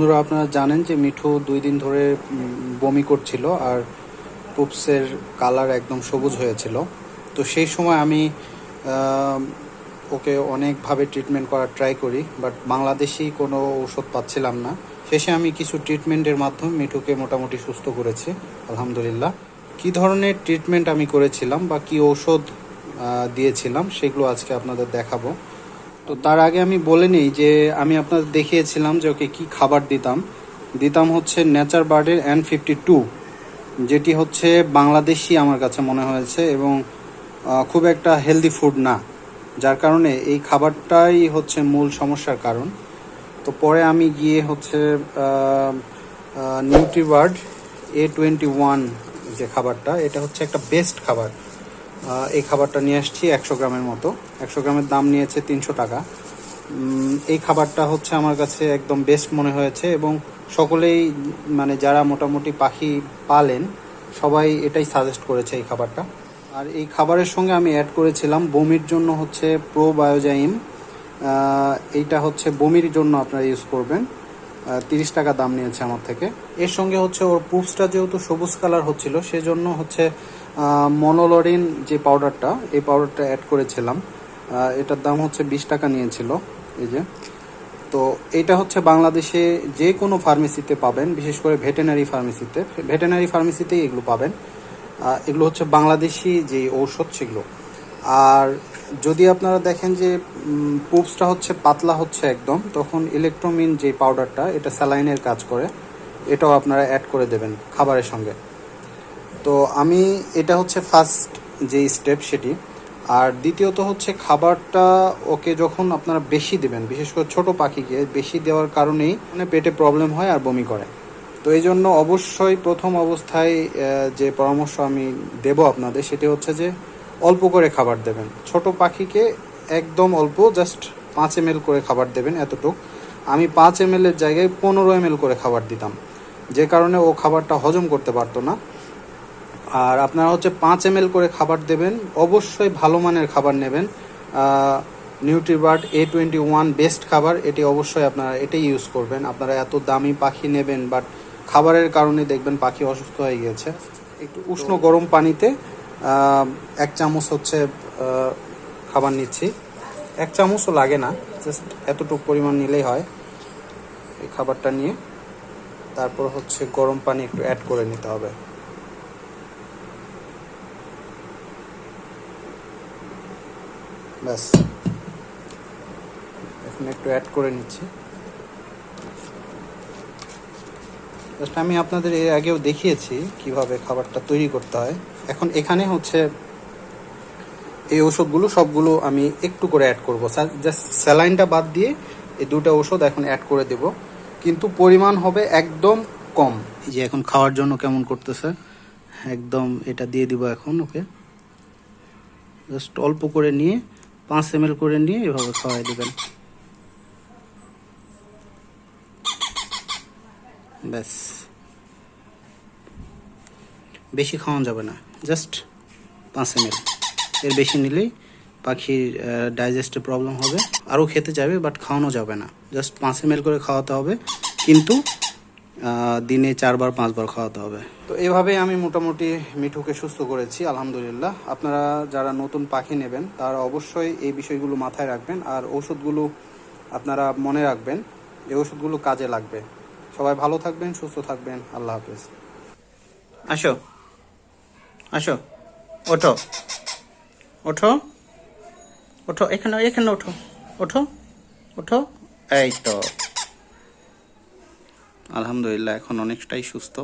বন্ধুরা, আপনারা জানেন যে মিঠু দুই দিন ধরে বমি করছিল আর পুপসের কালার একদম সবুজ হয়েছিল। তো সেই সময় আমি ওকে অনেকভাবে ট্রিটমেন্ট করার ট্রাই করি বাট বাংলাদেশি কোনো ওষুধ পাচ্ছিলাম না। শেষে আমি কিছু ট্রিটমেন্টের মাধ্যমে মিঠুকে মোটামুটি সুস্থ করেছি, আলহামদুলিল্লাহ। কি ধরনের ট্রিটমেন্ট আমি করেছিলাম বা কি ওষুধ দিয়েছিলাম, সেগুলো আজকে আপনাদের দেখাবো। তো তার আগে আমি বলে নিই যে আমি আপনাদের দেখিয়েছিলাম যে ওকে কি খাবার দিতাম। দিতাম হচ্ছে নেচার বার্ডের এন ফিফটি টু যেটি হচ্ছে বাংলাদেশি আমার কাছে মনে হয়েছে এবং খুব একটা হেলদি ফুড না, যার কারণে এই খাবারটাই হচ্ছে মূল সমস্যার কারণ। তো পরে আমি গিয়ে হচ্ছে নিউট্রিবার্ড এ টোয়েন্টি ওয়ান যে খাবারটা, এটা হচ্ছে একটা বেস্ট খাবার। এই খাবারটা নিয়ে আসছি একশো গ্রামের মতো। একশো গ্রামের দাম নিয়েছে তিনশো টাকা। এই খাবারটা হচ্ছে আমার কাছে একদম বেস্ট মনে হয়েছে এবং সকলেই মানে যারা মোটামুটি পাখি পালেন, সবাই এটাই সাজেস্ট করেছে এই খাবারটা। আর এই খাবারের সঙ্গে আমি অ্যাড করেছিলাম বমির জন্য হচ্ছে প্রো বায়োজাইম এইটা হচ্ছে বমির জন্য আপনারা ইউজ করবেন। তিরিশ টাকা দাম নিয়েছে আমার থেকে। এর সঙ্গে হচ্ছে ওর পুপসটা যেহেতু সবুজ কালার হচ্ছিল, সেজন্য হচ্ছে মনোলরিন যে পাউডারটা এই পাউডারটা অ্যাড করেছিলাম। এটার দাম হচ্ছে বিশ টাকা নিয়েছিল, এই যে। তো এটা হচ্ছে বাংলাদেশে যে কোনো ফার্মেসিতে পাবেন, বিশেষ করে ভেটেনারি ফার্মেসিতে ভেটেনারি ফার্মেসিতেই এগুলো পাবেন। এগুলো হচ্ছে বাংলাদেশি যে ঔষধ সেগুলো। আর যদি আপনারা দেখেন যে পুপসটা হচ্ছে পাতলা হচ্ছে একদম, তখন ইলেকট্রোমিন যে পাউডারটা এটা স্যালাইনের কাজ করে। এটাও আপনারা অ্যাড করে দেবেন খাবারের সঙ্গে। তো আমি, এটা হচ্ছে ফার্স্ট যে স্টেপ সেটি। আর দ্বিতীয়ত হচ্ছে খাবারটা ওকে যখন আপনারা বেশি দেবেন, বিশেষ করে ছোট পাখিকে বেশি দেওয়ার কারণেই মানে পেটে প্রবলেম হয় আর বমি করে। তো এই জন্য অবশ্যই প্রথম অবস্থায় যে পরামর্শ আমি দেব আপনাদের সেটি হচ্ছে যে অল্প করে খাবার দেবেন। ছোট পাখিকে একদম অল্প জাস্ট পাঁচ এম করে খাবার দেবেন এতটুক। আমি পাঁচ এম জায়গায় পনেরো এম করে খাবার দিতাম। যে কারণে ও খাবারটা হজম করতে পারতো না। আর আপনারা হচ্ছে পাঁচ এম করে খাবার দেবেন অবশ্যই ভালো মানের খাবার নেবেন। Nutribird A twenty one best খাবার এটি অবশ্যই আপনারা এটাই ইউজ করবেন। আপনারা এত দামি পাখি নেবেন বাট খাবারের কারণে দেখবেন পাখি অসুস্থ হয়ে গিয়েছে। একটু উষ্ণ গরম পানিতে এক চামচ হচ্ছে খাবার নিচ্ছি। এক চামচও লাগে না জাস্ট এতটুকু পরিমাণ নিলেই হয় এই খাবারটা নিয়ে। তারপর হচ্ছে গরম পানি একটু অ্যাড করে নিতে হবে। ব্যাস। এখন একটু অ্যাড করে নিচ্ছি। জাস্ট আমি আপনাদের এর আগেও দেখিয়েছি কীভাবে খাবারটা তৈরি করতে হয়। এখন এখানে হচ্ছে এই ওষুধগুলো সবগুলো আমি একটু করে অ্যাড করব। জাস্ট স্যালাইনটা বাদ দিয়ে এই দুটো ওষুধ এখন অ্যাড করে দেব। কিন্তু পরিমাণ হবে একদম কম। এই যে এখন খাওয়ার জন্য কেমন করতেছে? একদম এটা দিয়ে দিব এখন, ওকে? জাস্ট অল্প করে নিয়ে পাঁচ এম করে নিয়ে এভাবে খাওয়াই দেবেন। ব্যাস। বেশি খাওয়ানো যাবে না জাস্ট পাঁচ এম এর বেশি নিলেই পাখির ডাইজেস্টে প্রবলেম হবে। আরও খেতে চাইবে বাট খাওয়ানো যাবে না। জাস্ট পাঁচ এম করে খাওয়াতে হবে, কিন্তু দিনে চারবার পাঁচবার খাওয়াতে হবে। তো এভাবে আমি মোটামুটি মিঠুকে সুস্থ করেছি আলহামদুলিল্লাহ। আপনারা যারা নতুন পাখি নেবেন তারা অবশ্যই এই বিষয়গুলো মাথায় রাখবেন আর ওষুধগুলো আপনারা মনে রাখবেন এই ওষুধগুলো কাজে লাগবে। সবাই ভালো থাকবেন সুস্থ থাকবেন আল্লাহ হাফেজ। আসো। আসো। ওঠো। ওঠো। ওঠো। এখানে এখানে ওঠো। ওঠো। ওঠো। এই তো। আলহামদুলিল্লাহ এখন অনেকটাই সুস্থ।